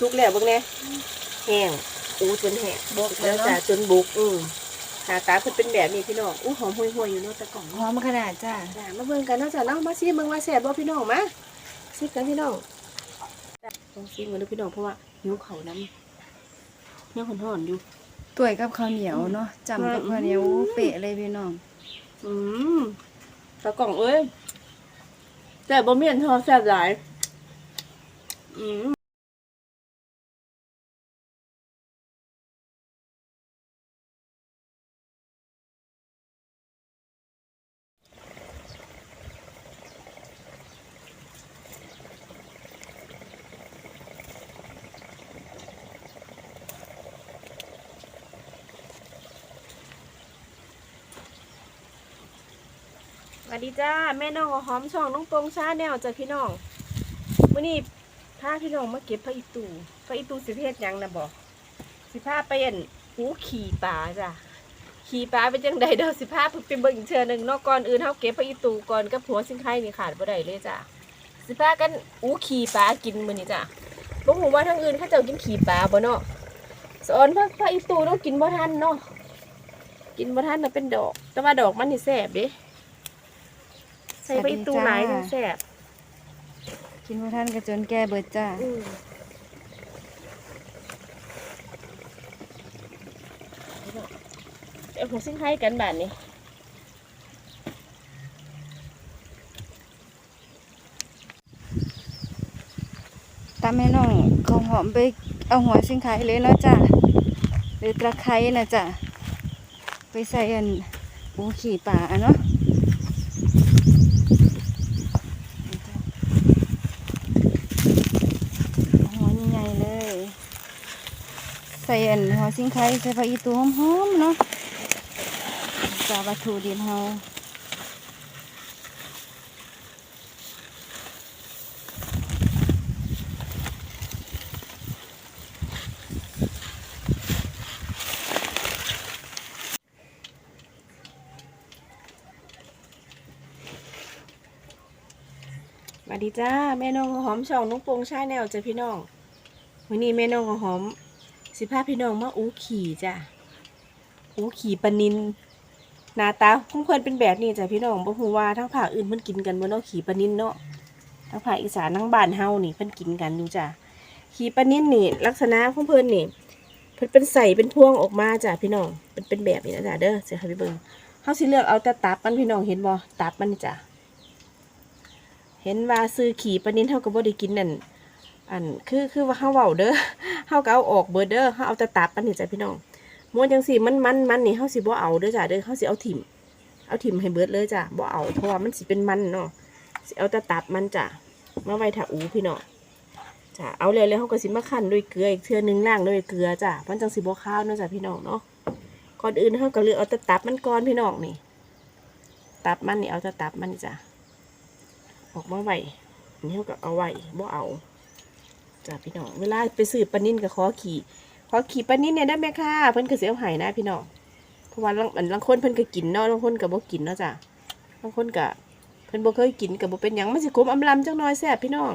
สุกแล้วเบิ่งแน่แห้งอู้จนแห้งบอกแล้แล้ววจ้ะจ้ะจนบุกอืมหน้าตาเพิ่นเป็นแบบนี้พี่น้องอู้หอมห่วยๆอยู่เนาะตะกล่องหอมขนาดจ้ะจ้ะมาเบิ่งกันเนาะจ้ะเนาะมาซิเบิ่งว่าแซ่บบ่พี่น้องมาซิกันพี่น้องจ้ะต้องซิกันเด้อพี่น้องเพราะว่าหิวข้าวน้ำยังร้อนๆอยู่ ตัวยกับข้าวเหนียวเนาะจำกับข้าวเหนียวเป๊ะเลยพี่น้องอืมตะกล่องเอ้ยแต่บ่มีอันทอแซ่บหลาย อืม วัสดีจ้าแม่น้องหอมช่องน้องปงชาแนวจ้ะพี่น้องมื้อนี้พาพี่น้องมาเก็บพระอีตูพระอีตูสิเพศยังนะบอกสิพาไปเอ็นหูขี่ปลาจ้ะขี่ปลาเป็นจังใดเด้อสิพาไปเบิ่งอีกเชือหนึ่งนอกก่อนอื่นเฮาเก็บพระอีตูก่อนกับหัวสิงไข่นี่ขาดบ่ได้เลยจ้ะสิพากันอูขี่ปลากินมื้อนี้จ้ะบ่ฮู้ว่าทางอื่นเขาเจ้ากินขี่ปลาบ่เนาะสอนพระพระอีตูต้องกินบ่ทันเนาะกินบ่ทันน่ะเป็นดอก แต่ว่าดอกมันนี่แซ่บเด้ ใส่ไปอีตูหลายจังแซ่บกินว่าท่านกระจนแก่เบิดจ้ะอืมเดี๋ยวผมซิ่งให้กันแบบนี้ตามแม่น้องเขาหอมไปเอาหัวสิงไข่เลยเนาะจ้ะหรือตะไคร้นะจ้ะไปใส่อันปูขี่ป่าอะเนาะเอาหัวใหญ่ๆเลย ใส่อันหัวสิงไข่ใส่ผักอีตูหอมๆเนาะจากวัตถุดิบเฮาสวัสดีจ้าแม่น้องหอมช่องนุ้งปงชาแนวจ้ะพี่น้องวันนี้แม่น้องหอม สิพาพี่น้องมาอู้ขี่จ้ะอู้ขี่ปนินหน้าตาของเพิ่นเป็นแบบนี้จ้ะพี่น้องบ่ฮู้ว่าทั้งภาคอื่นเพิ่นกินกันบ่เนาะขี่ปนินเนาะทั้งภาคอีสานทั้งบ้านเฮานี่เพิ่นกินกันอยู่จ้ะขี่ปนินนี่ ลักษณะของเพิ่นนี่เพิ่นเป็นใส่เป็นพวงออกมาจ้ะพี่น้องเป็นเป็นแบบนี้นะจ้ะเด้อสิให้ไปเบิ่งเฮาสิเลือกเอาแต่ตับมันพี่น้องเห็นบ่ตับมันนี่จ้ะเห็นว่าซื้อขี่ปนินเฮาก็บ่ได้กินนั่น อันคือคือว่าเฮาเว้าเด้อเฮาก็เอาออกเบิดเด้อเฮาเอาแต่ตับมันนี่จ้ะพี่น้องม้วนจังซี่มันมันมันนี่เฮาสิบ่เอาเด้อจ้ะเด้อเฮาสิเอาถิ่มเอาถิ่มให้เบิดเลยจ้ะบ่เอาเพราะว่ามันสิเป็นมันเนาะสิเอาแต่ตับมันจ้ะมาไว้ถ้าอูพี่น้องจ้ะเอาแล้วแล้วเฮาก็สิมาคั่นด้วยเกลืออีกเทื่อนึงล้างด้วยเกลือจ้ะมันจังสิบ่คาวเนาะจ้ะพี่น้องเนาะก่อนอื่นเฮาก็เลือกเอาแต่ตับมันก่อนพี่น้องนี่ตับมันนี่เอาแต่ตับมันจ้ะออกมาไว้นนี้เขาก็เอาไว้บ่เอา จ้าพี่น้องเวลาไปซื้อปลานิ่นกับขอขี่ขอขี่ปลานิ่นเนี่ยได้ไหมค่ะเพิ่นก็สิเอาให้นะพี่น้องเพราะว่าลางอังคนเพิ่นก็กินเนาะลางคนก็บ่กินเนาะจ้ะบางคนก็เพิ่นบ่เคยกินก็บ่เป็นหยังมันสิขมอำลำจังน้อยแซ่บพี่น้อง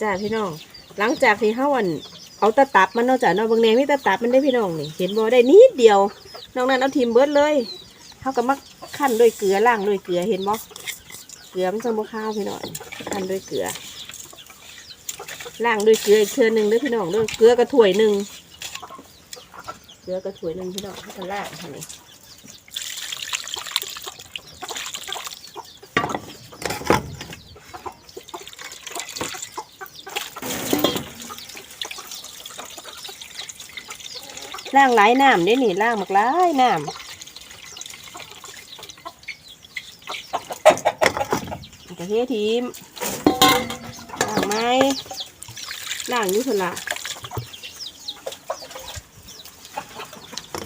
จ้าพี่น้อง หลังจากที่เฮาอันเอาตะตับมันเนาะจ้ะเนาะบางแนงนี่ตะตับมันได้พี่น้องนี่เห็นบ่ได้นิดเดียวนอกนั้นเอาทิมเบิดเลยเขาก็มาขั้นด้วยเกลือล่างด้วยเกลือเห็นบ่ เกลือมันจะบ่ข้าวพี่น้องขั้นด้วยเกลือล่างด้วยเกลืออีกเทือหนึ่งด้วยพี่น้องด้วยเกลือกระถวยหนึ่งเกลือกระถวยหนึ่งพี่น้องเขาก็ล่างทีนี้ล่างหลายน้ำเด้นี่ล่างหมากหลายน้ำ กระเทียทีมล่างไม้ล่างอยุสละ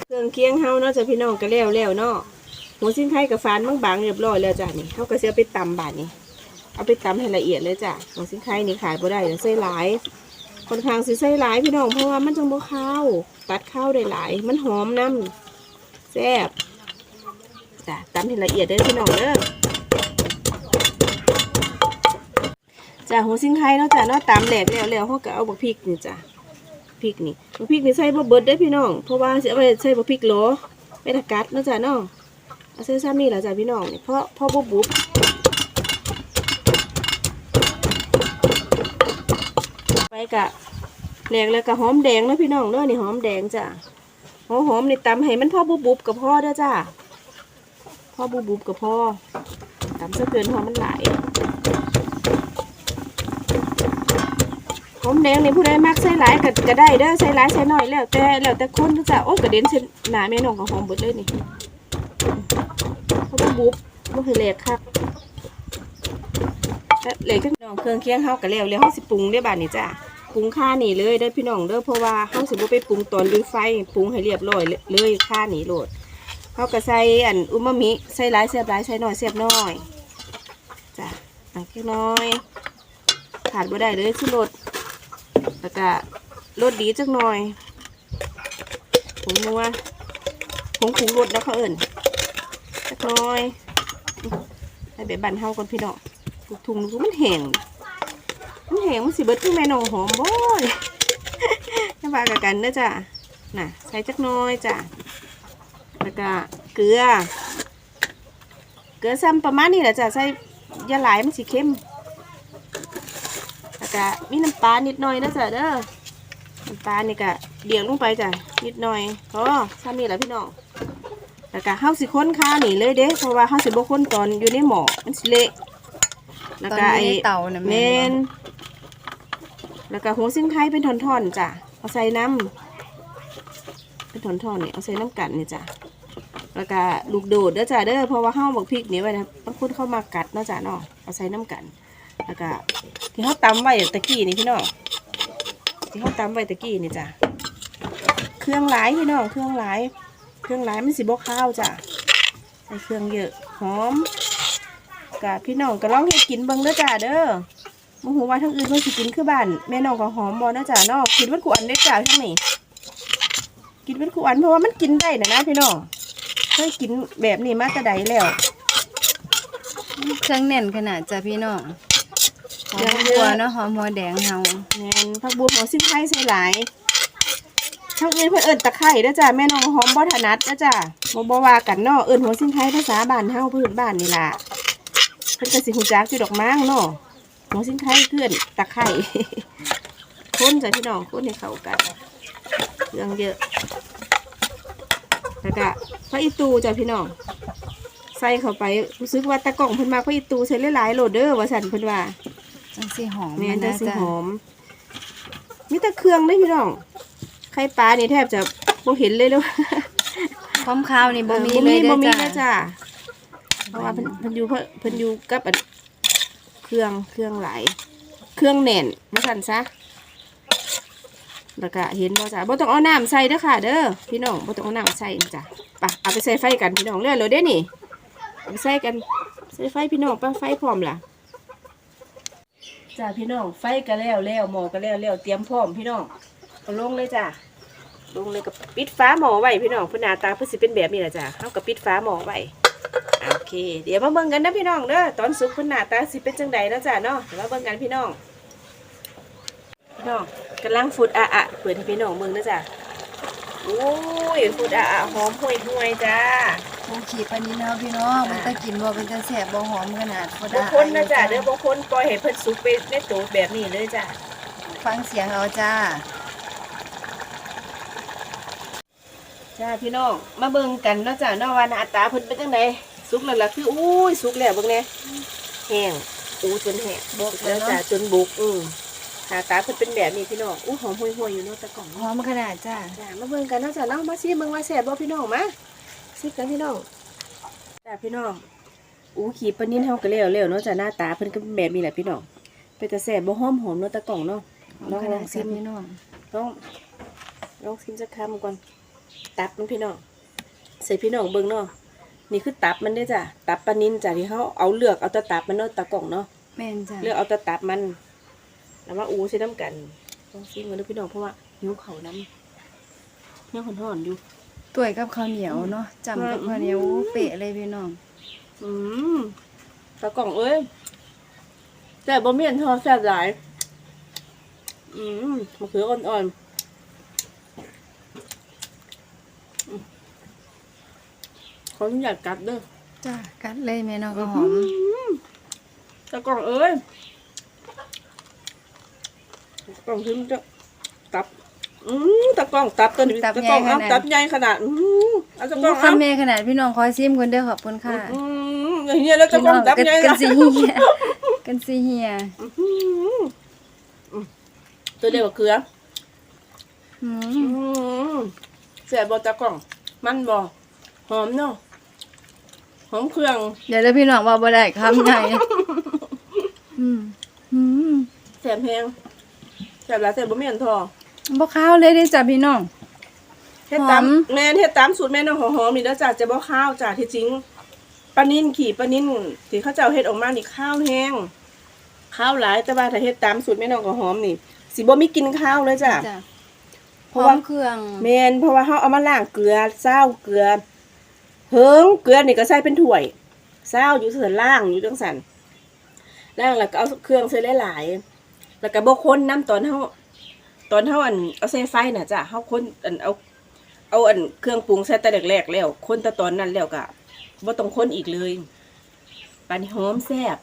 เครื่องเคียงเฮาเนาะจ้ะพี่น้องก็แล้วแล้วเนาะหัวสิ้นไข่กับฟานบางๆเรียบร้อยแล้วจ้ะนี่เฮาก็เสิเอาไปตำบาดนี่เอาไปตำให้ละเอียดเลยจ้ะหัวสิ้นไข่นี่ขายบ่ได้เดี๋ยวใส่หลายค่อนข้างสิใส่หลายพี่น้องเพราะว่ามันจังบ่ข้าวตัดข้าวได้หลาย มันหอมน้ำแซ่บจ้ะตำให้ละเอียดเด้อพี่น้องเด้อ จ้ะหัวซิงไข่เนาะจ้ะเนาะตามแหลกแล้วแล้วเขาก็เอาบักพริกนี่จ้ะพริกนี่บักพริกนี่ใส่บ่เบิดได้พี่น้อง เพราะว่าเสิเอาไปใส่บักพริกโหลไปตะกัดเนาะจ้ะเนาะเอาใส่ซ้ำนี่แหละจ้ะพี่น้องนี่เพราะเพราะบ่บุบไปกะแหลกแล้วก็หอมแดงเนาะพี่น้องเนาะนี่หอมแดงจ้ะหัวหอมนี่ตำให้มันพอบุบบุบกับพ่อเด้อจ้ะพอบุบบุบกับพ่อตำซะเกินหอมมันหลาย หอมแดงนี่ผู้ใดมักใส่หลายก็ก็ได้เด้อใส่หลายใส่น้อยแล้วแต่แล้วแต่คนจะโอ้กระเด็นเส้นหนาแม่น้องก็หอมบดเลยนี่เขาต้องบุบบ่คือแหลกครับแล้วเหลกจังน้องเครื่องเคียงเฮาก็แล้วแล้วเฮาสิปรุงได้บาดนี้จ้ะปรุงค่านี่เลยเด้พี่น้องเด้อเพราะว่าเฮาสิบ่ไปปรุงตอนดูไฟปรุงให้เรียบร้อยเลยเลยค่านี่โลดเฮาก็ใส่อันอุมามิใส่หลายเสียบหลายใส่น้อยเสียบน้อยจ้ะอันแค่น้อยขาดบ่ได้เลยคือรส แล้วก็รสดีจักหน่อยผงนัวผงขุงรสนะเขาเอิ่นจักหน่อยให้แบบันเฮาก่อนพี่น้องลูกทุ่งมันแห้งมันแห้งมันสิเบิดขึ้นแม่นองหอมบ่ยจะว่ากันกันเด้อจ้ะน่ะใส่จักน่อยจ้ะแล้วก็เกลือ เกลือซ้ำประมาณนี้แหละจ้ะใส่ยาหลายมันสิเข้ม แล้วก็มีน้ำปลานิดหน่อยนะจ๊ะเด้อน้ำปลานี่ก็เดี่ยงลงไปจ้ะนิดหน่อยพอซ้ำนี่แหละพี่น้องแล้วก็เฮาสิค้นข้าวนี่เลยเด้เพราะว่าเฮาสิบ่ค้นตอนอยู่ในหม้อมันสิเละแล้วตอนก็นี้ไอ้ในเตาน่ะเมแม่นนแล้วก็หัวซิ้นไข่เป็นท่อนๆจ้ะเอาใส่น้ำเป็นท่อนๆนี่เอาใส่น้ำกันนี่จ้ะแล้วก็ลูกโดดเด้อจ้ะเด้อเพราะว่าเฮาบักพริกนี่ไว้นะบางคนเข้ามากัดเนาะจ้ะเนาะเอาใส่น้ำกัน แล้วก็ที่เขาตำไว้ตะกี้นี่พี่น้องที่เขาตำไว้ตะกี้นี่จ้ะเครื่องหลายพี่น้องเครื่องหลายเครื่องหลายมันสิบกข้าวจ้ะใส่เครื่องเยอะหอมกะพี่น้องก็ลองให้กินเบิ่งเด้อจ้ะเด้อมหูว่าทั้งอื่นเพิ่นสิกินคือบ้านแม่น้องก็หอมบ่นะจ้ะเนาะกินวันกูอันได้จ้ะทั้งนี้กินวันกูอันเพราะว่ามันกินได้นะนะพี่น้องเคยกินแบบนี้มาแต่ใดแล้วเครื่องแน่นขนาดจ้ะพี่น้อง เครื่องครัวเนาะหอมหัวแดงเฮาแม่นผักบัวหัวซิ้นไข่ใส่หลายช่างเอินเพื่นเอิญตะไคร้เด้อจ้าแม่น้องหอมบ่ถนัดเด้อจ้าบ่บ่ว่ากันเนาะเอิญหัวซิ้นไข่ภาษาบ้านเฮาพื้นบ้านนี่ล่ะเพิ่นก็สิฮู้จักอยู่ดอกมั้งเนาะหัวซิ้นไข่เกลือนตะไคร้คนจ้ะพี่น้องคนให้เข้ากันเครื่องเยอะแล้วก็พระอีตูจ้ะพี่น้องใส่เข้าไปรู้สึกว่าตะกล่องเพิ่นมาพระอีตูใส่หลายๆโหลดเด้อว่าซั่นเพิ่นว่า จังสิหอมแม่นมันจะนะสิจ้ะหอมมีแต่เครื่องเลยพี่น้องไข่ปลานี่แทบจะบ่เห็นเลยเลยความข้าวนี่บ่มีบ่เลยบ่มีเด้อเลยจ้ะจ้าเพราะว่าเพิ่นเพิ่นอยู่เพิ่นเพิ่นอยู่กับอันเครื่องเครื่องหลายเครื่องแน่นมาสั่นซะแล้วก็เห็นบ่จ้าบ่ต้องเอาน้ำใส่เด้อค่ะ เด้อพี่น้องบ่ต้องเอาน้ำใส่นะจ้ะไปเอาไปใส่ไฟกันพี่น้องเรื่อยเลยเด้อนี่เอาไปใส่กันใส่ไฟพี่น้องไปไฟพร้อมล่ะ จ้าพี่น้องไฟก็แล้วแล้วหมอก็แล้วแล้วเตรียมพร้อมพี่น้องเอาลงเลยจ้าลงเลยกับปิดฟ้าหมอไว้พี่น้องพื่อหน้าตาพื่อสิเป็นแบบนี้แหละจ้าเขากับปิดฟ้าหมอไว้โอเค เดี๋ยวมาเบิ่งกันนะพี่น้องเด้อตอนสุกพื่อหน้าตาสิเป็นจังใดแล้วจ้าเนาะเดี๋ยวมาเบิ่งกันพี่น้อง พี่น้องกำลังฟุดอะอะเปิดให้พี่น้องเบิ่งนะจ้าโอ้ยฟุดอะอะหอมห่วยห่วยจ้า โอ้ขี่ปานนี้เนาะพี่น้องอ่ามันจะกินบ่เป็นจะแซ่บบ่หอมขนาดบ่บาได้งคนนะจ้าเด้อบางคนปล่อยให้เพิ่นสุกไปในโตแบบนี้เลยจ้าฟังเสียงเอาจ้า จ้าพี่น้องมาเบิ่งกันเนาะจ้าเนาะว่าหน้าตาเพิ่นเป็นจังไดสุกแล้วล่ะคืออุ้ยสุกแล้วเบิ่งแหน่แห้งอู้จนแห้งบุกแล้แล้ววเนาะจ้าจนบุกอือหน้าตาเพิ่นเป็นแบบนี้พี่น้องอู้หอมห่วยๆอยู่เนาะตะกล่องหอมขนาดจ้าจ้ามาเบิ่งกันเนาะจ้าเนาะมาซิเบิ่งว่าแซ่บบ่พี่น้องมา ซิกันพี่น้องจ้าพี่น้องอู้ขีปลานิ่นเฮาก็แล้วแล้วเนาะจ้าหน้าตาเพิ่นก็เป็นแบบนี้แหละพี่น้องเป็นแต่แซ่บบ่หอมหอมเนาะตะกล่องเนาะหอมขนาดจ้ะพี่น้องต้องลองชิมสักคำก่อนตับมันพี่น้องใส่พี่น้องเบิ่งเนาะนี่คือตับมันเด้อจ้ะตับปลานินจ้ะที่เขาเอาเลือกเอาแตะตับมันเนาะตะกล่องเนาะแม่นจ้ะเลือกเอาแตะตับมันแล้วมาอูใส่น้ำกันลองชิมกันดูพี่น้องเพราะว่าหิวเขาวน้ำเนี่ยห่อนๆอยู่ ตัวยกับข้าวเหนียวเนาะจำกับข้าวเหนียวเป๊ะเลยพี่น้อง อืมตะกล่องเอ้ยแต่บ่เมียนทอแซ่บหลาย อืมมะเขืออ่อนๆอืมขออนุญาตกัดเด้อจ้ากัดเลยแม่น้องข้าวหอมตะกล่องเอ้ยตะกล่องถึงจะตับ อืมตะกล่องตับตัวนี้ตับตะกล่องใหญ่เอาขนาด ตับใหญ่ขนาดอืมเอาตะกล่องคัเอานแม่ขนาดพี่น้องคอยซิมคนเด้อขอบคุณค่ะอืมอย่างเงี้ยแล้วตะพี่กล่น้อองงตับกันใหญ่กันนะสิเฮียกันสิเฮียอืมอืมตัวเดียวกับเกลืออือืมมแซ่บบ่ตะกล่อง มันบ่หอมเนาะหอมเครื่องเดี๋ยวแล้วพี่น้องว่าบ่ได้คำใหญ่อืมอืมแซ่บแพงแซ่บหลายแซ่บบ่แม่นทอ บ่ข้าวเลยเด้อจ้ะพี่น้อง เฮ็ดตามหอม แม่นเฮ็ดตามสูตรแม่น้องหอมๆนี่เด้อจ้ะจะบ่ข้าวจ้ะที่จริงปลานิ่นขี่ปลานิ่นที่เขาเจ้าเฮ็ดออกมานี่ข้าวแห้งข้าวหลายแต่ว่าถ้าเฮ็ดตามสูตรแม่น้องหอมนี่สิบ่มีกลินข้าวเลยจ้ะ จ้ะเพพราะร้อว่า มเครื่องแม่นเพราะว่าเฮาเอามาล้างเกลือเศร้าเกลือเฮิงเกลือนี่ก็ใส่เป็นถ้วยเศร้าอยู่ส่วนล่างอยู่จังซั่นล่างแล้วก็เอาเครื่องใส่หลายๆแล้วก็บ่คนน้ำตอนเฮา ตอนเฮาอันเอาใส่ไฟน่ะจ้ะเฮาคนอันเอาเอาอันเครื่องปรุงใส่แต่แรกๆแล้วคนแต่ตอนนั้นแล้วก็บ่ต้องคนอีกเลยปานนี้หอมแซ่บ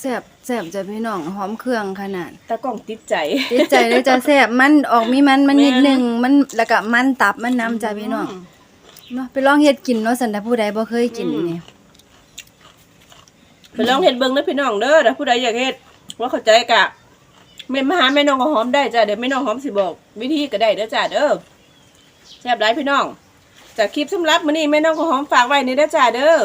แซ่บแซ่บจ้ะพี่น้องหอมเครื่องขนาดตากล้องติดใจติดใจเลยจ้ะแซ่บมันออกมีมันมันแม่นนิดนึงมันแล้วก็มันตับมันน้ำจ้ะพี่น้องเนาะไปลองเฮ็ดกินเนาะสันถ้าผู้ใดบ่เคยกินนี่ไปลองเฮ็ดเบิ่งเด้อพี่น้องเด้อถ้าผู้ใดอยากเฮ็ดว่าเข้าใจกะ เม่นมาหาแม่น้องก็หอมได้จ้ะเดี๋ยวแม่น้องหอมสิบอก วิธีก็ได้เด้อจ้ะเด้อแซ่บหลายพี่น้องจากคลิปสำหรับมื้อนี้แม่น้องก็หอมฝากไว้นี่เด้อจ้ะเด้อ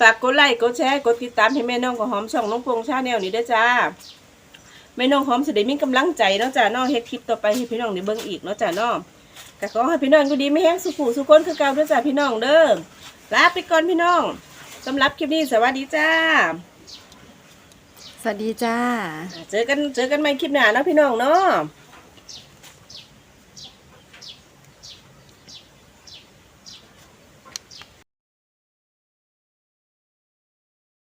ฝากกดไลค์กดแชร์กดติดตามให้แม่น้องก็หอมช่องน้องพงชาแนลนี่เด้อจ้าแม่น้องหอมสิได้มีกำลังใจเนาะจ้ะเนาะเฮ็ดคลิปต่อไปให้พี่น้องได้เบิ่งอีกเนาะจ้ะเนาะก็ขอให้พี่น้องก็ดีไม่แห้งสุขุสุขคนคือเก่าเด้อจ้ะพี่น้องเด้อลาไปก่อนพี่น้องสำหรับคลิปนี้สวัสดีจ้า สวัสดีจ้า เจอกันเจอกันใหม่คลิปหน้าเนาะพี่น้องเนาะ